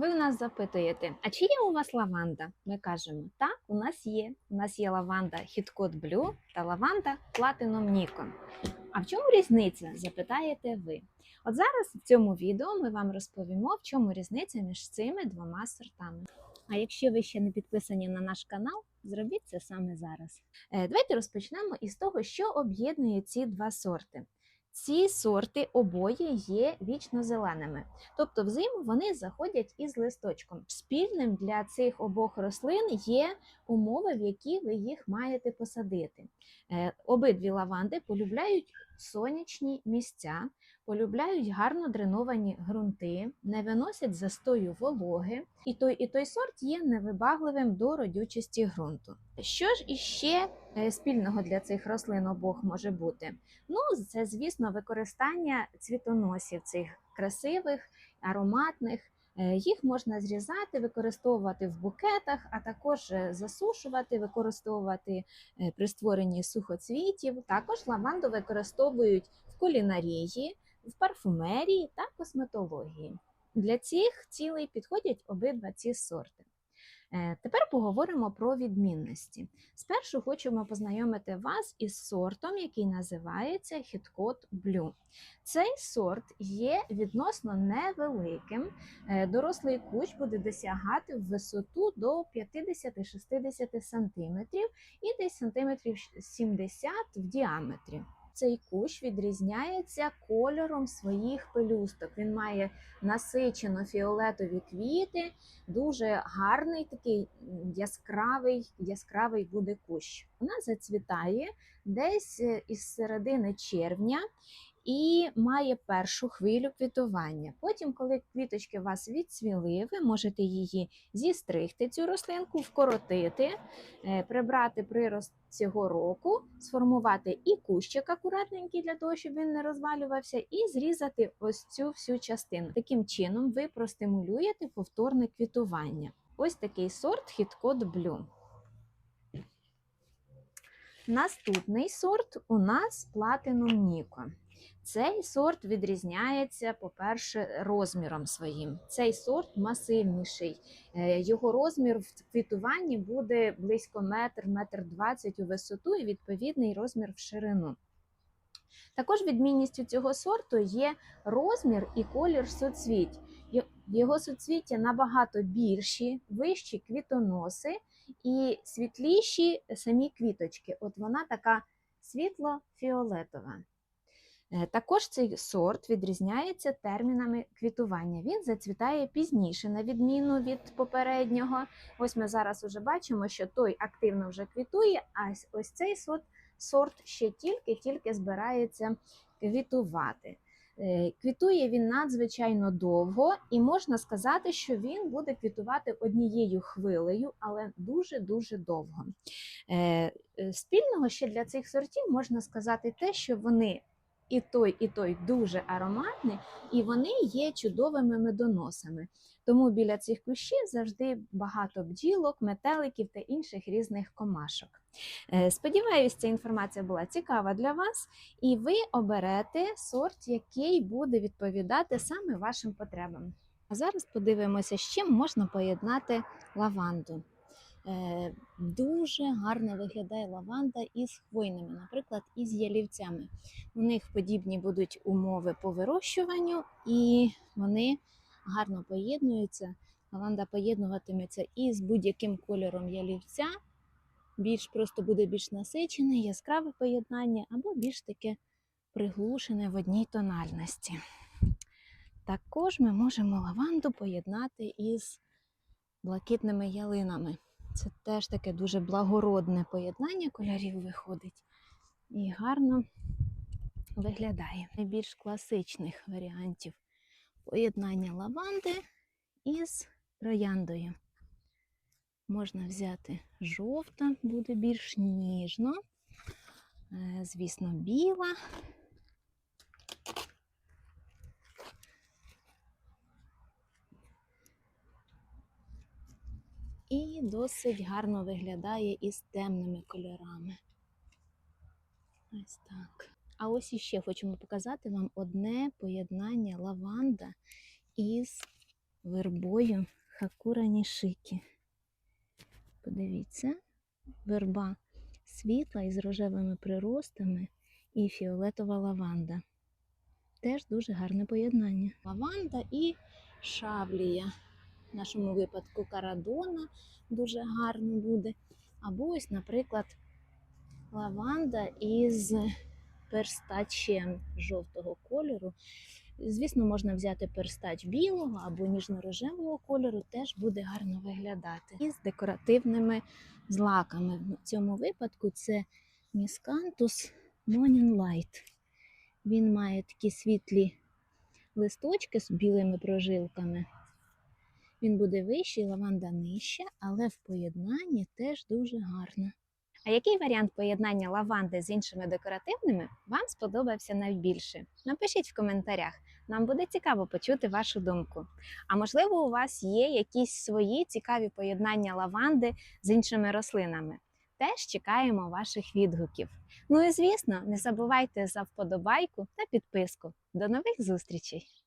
Ви у нас запитуєте, а чи є у вас лаванда? Ми кажемо, так, у нас є. У нас є лаванда Хіткот Блю та лаванда Platinum Nikon. А в чому різниця? Запитаєте ви. От зараз в цьому відео ми вам розповімо, в чому різниця між цими двома сортами. А якщо ви ще не підписані на наш канал, зробіть це саме зараз. Е, Давайте розпочнемо із того, що об'єднує ці два сорти. Ці сорти обоє є вічно зеленими, тобто взиму вони заходять із листочком. Спільним для цих обох рослин є умови, в які ви їх маєте посадити. Е, Обидві лаванди полюбляють сонячні місця, полюбляють гарно дреновані ґрунти, не виносять застою вологи, і той і той сорт є невибагливим до родючості ґрунту. Що ж іще е, спільного для цих рослин обох може бути? Ну, це, звісно, використання цвітоносів цих красивих, ароматних. Е, Їх можна зрізати, використовувати в букетах, а також е, засушувати, використовувати при створенні сухоцвітів. Також лаванду використовують в кулінарії, в парфумерії та косметології. Для цих цілей підходять обидва ці сорти. Е, Тепер поговоримо про відмінності. Спершу хочемо познайомити вас із сортом, який називається Hitcot Blue. Цей сорт є відносно невеликим. Е, Дорослий кущ буде досягати в висоту до 50-60 см і десь сантиметрів 70 в діаметрі. Цей кущ відрізняється кольором своїх пелюсток. Він має насичено фіолетові квіти, дуже гарний такий яскравий, яскравий буде кущ. Вона зацвітає десь е, із середини червня і має першу хвилю квітування. Потім, коли квіточки у вас відцвіли, ви можете її зістригти, цю рослинку, вкоротити, е, прибрати прирост цього року, сформувати і кущик акуратненький для того, щоб він не розвалювався, і зрізати ось цю всю частину. Таким чином ви простимулюєте повторне квітування. Ось такий сорт Хіткот Блю. Наступний сорт у нас Platinum Nico. Цей сорт відрізняється, по-перше, розміром своїм. Цей сорт масивніший. Е, Його розмір в квітуванні буде близько метр, метр двадцять у висоту і відповідний розмір в ширину. Також відмінністю цього сорту є розмір і колір суцвіть. Його суцвіття набагато більші, вищі квітоноси і світліші самі квіточки. От вона така світло-фіолетова. Е, Також цей сорт відрізняється термінами квітування. Він зацвітає пізніше, на відміну від попереднього. Ось ми зараз уже бачимо, що той активно вже квітує, а ось- цей сорт, сорт ще тільки-тільки збирається квітувати. Е, Квітує він надзвичайно довго, і можна сказати, що він буде квітувати однією хвилею, але дуже-дуже довго. Е, Спільного ще для цих сортів можна сказати те, що вони і той, і той дуже ароматні, і вони є чудовими медоносами. Тому біля цих кущів завжди багато бджілок, метеликів та інших різних комашок. Е, Сподіваюсь, ця інформація була цікава для вас, і ви оберете сорт, який буде відповідати саме вашим потребам. А зараз подивимося, з чим можна поєднати лаванду. Е, Дуже гарно виглядає лаванда із хвойними, наприклад, із ялівцями. У них подібні будуть умови по вирощуванню, і вони гарно поєднуються. Лаванда поєднуватиметься і з будь-яким кольором ялівця. Більш просто буде більш насичене, яскраве поєднання, або більш таке приглушене в одній тональності. Також ми можемо лаванду поєднати із блакитними ялинами. Це теж таке дуже благородне поєднання кольорів виходить і гарно виглядає. Найбільш класичних варіантів поєднання лаванди із трояндою. Можна взяти жовта, буде більш ніжно, Е, звісно, біла. Досить гарно виглядає із темними кольорами. Ось так. А ось іще хочемо показати вам одне поєднання лаванда із вербою Хакура Нішикі. Подивіться, верба світла із рожевими приростами і фіолетова лаванда. Теж дуже гарне поєднання. Лаванда і шавлія. В нашому випадку карадона дуже гарно буде. Або ось, наприклад, лаванда із перстачем жовтого кольору. Звісно, можна взяти перстач білого або ніжно-рожевого кольору, теж буде гарно виглядати. І з декоративними злаками. В цьому випадку це Miscanthus Morning Light. Він має такі світлі листочки з білими прожилками. Він буде вищий, лаванда нижча, але в поєднанні теж дуже гарно. А який варіант поєднання лаванди з іншими декоративними вам сподобався найбільше? Напишіть в коментарях. Нам буде цікаво почути вашу думку. А можливо, у вас є якісь свої цікаві поєднання лаванди з іншими рослинами. Теж чекаємо ваших відгуків. Ну і звісно, не забувайте за вподобайку та підписку. До нових зустрічей!